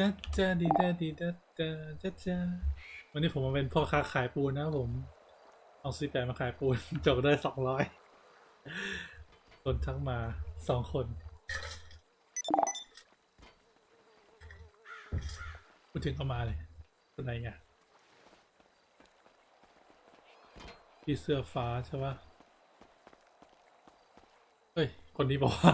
จ้าจ้าดีจ้าดีจ้าจ้าจ้าจ้าวันนี้ผมมาเป็นพ่อค้าขายปูนนะครับผม เอาซีแปดมาขายปูน จบได้สองร้อยคนทักมาสองคนพูดถึงก็มาเลยคนไหนไงพี่เสื้อฟ้าใช่ปะเฮ้ย คนนี้บอกว่า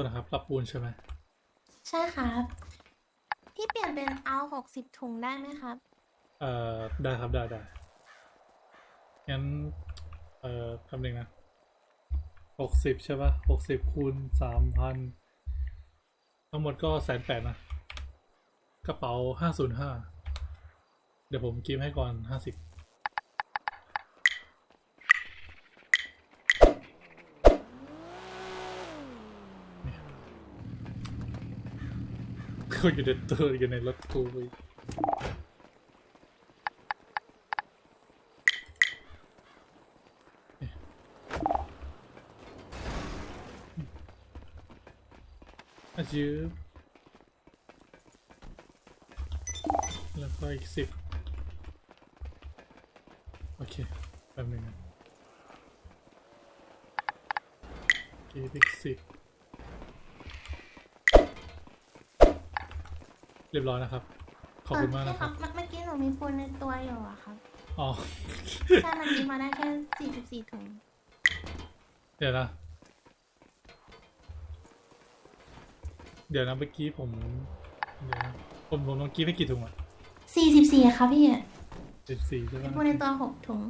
ษนะครับ รับปูนใช่ไหมใช่ครับ พี่เปลี่ยนเป็นเอาหกสิบถุงได้ไหมครับ เอ่อได้ครับได้ได้งั้น เอ่อคำหนึ่งนะหกสิบใช่ปะหกสิบคูณสามพันทั้งหมดก็แสนแปดนะ กระเป๋าห้าศูนย์ห้าเดี๋ยวผมกิมให้ก่อนห้าสิบ เขาอยู่ในตัวอยู่ในรถกูเว้ยอายืบแล้วก็อีกสิบโอเคแป๊บนึงนะเก็บอีกสิบ เรียบร้อยนะครับ ขอบคุณมากนะคครัรับบเมื่อกี้หนูมีปูนในตัวอยู่อะครับอ๋อ ใช่มันมีมาได้แค่สี่สิบสี่ถุงเดี๋ยวนะ เดี๋ยวนะเมื่อกี้ผมเดี๋ยวนะผมผมต้องกี้ให้กี่ถุงอะสี่สิบสี่ครับพี่สิบสี่ใช่ไหมมีปูนในตัวหกถุง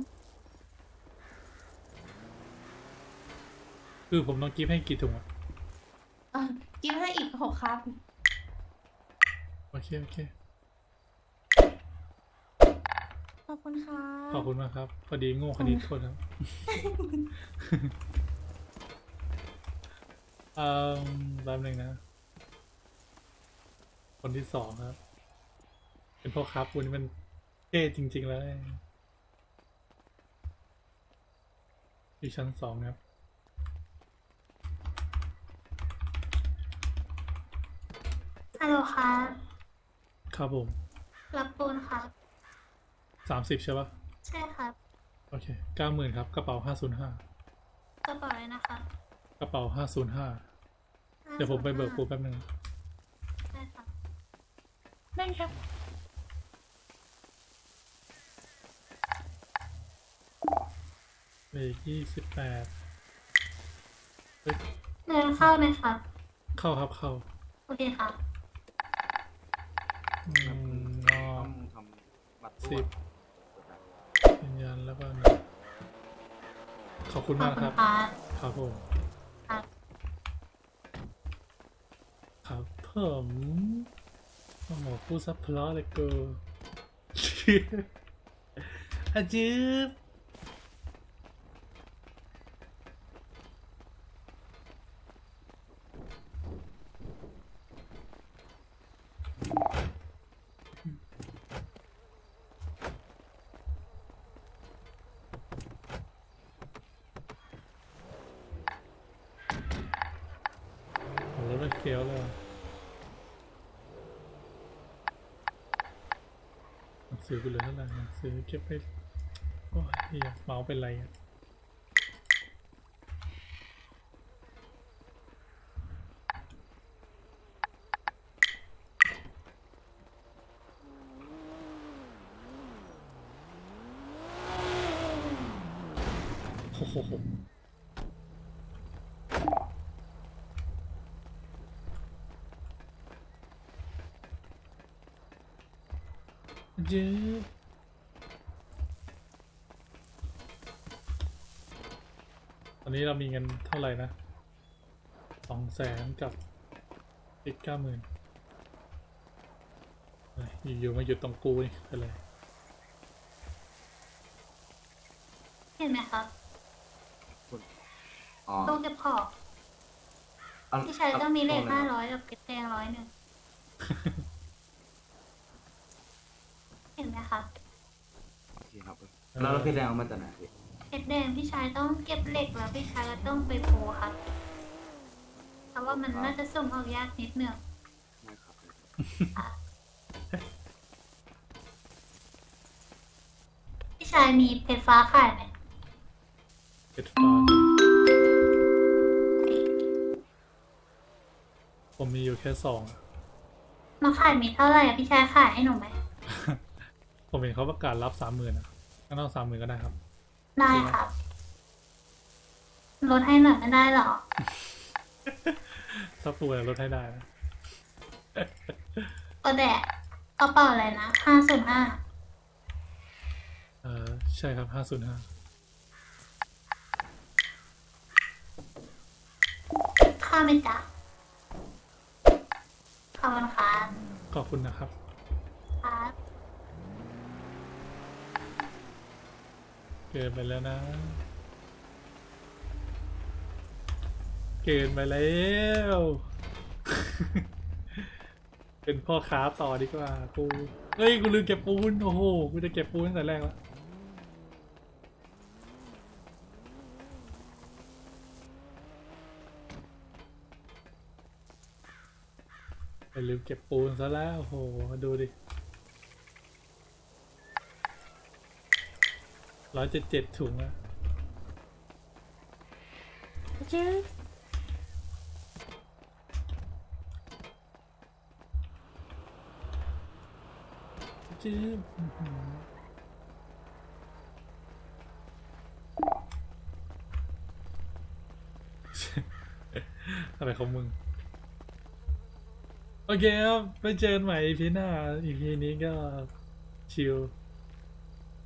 คือผมต้องกี้ให้กี่ถุงอะเออกินให้อีกหกครับ โอเค โอเค ขอบคุณครับขอบคุณมากครับ พอดีโง่คณิตโทษครับเอ่อแป๊บหนึงนะ คนที่สองครับ เป็นพ่อค้าปูนนี่มันเท่จริงๆเลยที่ชั้นสองครับฮัลโหลครับ ครับผม รับปูนครับ สามสิบใช่ปะใช่ครับ โอเคเก้าหมื่นครับ กระเป๋าห้าศูนย์ห้ากระเป๋าเลยนะครับกระเป๋าห้าศูนย์ห้าเดี๋ยวผมไปเบิกปูแป๊บนึงใช่ครับนั่นครับเลขยี่สิบแปดเฮ้ยเดินเข้าเลยครับ เข้าครับเข้า โอเคครับ อืมนอต้กองทำบัตรสิตัวบยืนยันแล้วก็นะขอบคุณขอมาบกคุคณรับครับครับผมครับ ครับผมโอ้โหพูดซับเพลาะเลยกู อาจืบโสียวเลยว่ะหนังสือกูเหลือเท่าไหร่หนังสือเก็บไปโอ้ยเหี้ยเมาส์เป็นไรอะโอ้โห เจ๊ตอนนี้เรามีเงินเท่าไหร่นะสองแสนกับอีกเก้าหมื่นอยู่ๆมาหยุดตรงกูนี่ไปเลยเห็นไหมครับอ๋อตู้เก็บของเอาที่ใช้ก็มีเลขอาห้าอะไรร้อยกับเพชรแดงร้อยหนึ่งเห็นไหมครับโอเคครับแล้วเราพี่แดงเอามาจากไหนพี่เพชรแดงพี่ชายต้องเก็บเหล็กแล้วพี่ชายก็ต้องไปโพครับเพราะว่ามันน่าจะส่งออกยากนิดหนึ่งไม่ครับพี่ชายมีเพชรฟ้าขายไหมเป็ดฟ้าผมมีอยู่แค่สองอะมาขายมีเท่าไหร่อะพี่ชายขายให้หนูไหม ผมเห็นเขาประกาศรับสามหมื่นอะก็ต้องสามหมื่นก็ได้ครับ ได้ครับ ลดให้หน่อยไม่ได้หรอ ถ้าปูเนี่ยลดให้ได้นะก็แดดกระเป๋าอะไรนะห้าศูนย์ห้าเออใช่ครับห้าศูนย์ห้าข้าวไม่จ้ะขอบคุณครับขอบคุณนะครับครับ เกินไปแล้วนะ เกินไปแล้ว เป็นพ่อค้าต่อดีกว่ากูเฮ้ย กูลืมเก็บปูน โอ้โห กูจะเก็บปูนตั้งแต่แรกแล้วไปลืมเก็บปูนซะแล้ว โอ้โห ดูดิ ร้อยเจ็ดเจ็ดถุงอะโอเคโอเคอื้อหืออะไรของมึง โอเคครับไปเจอกันใหม่ EP หน้า EP นี้ก็ ชิล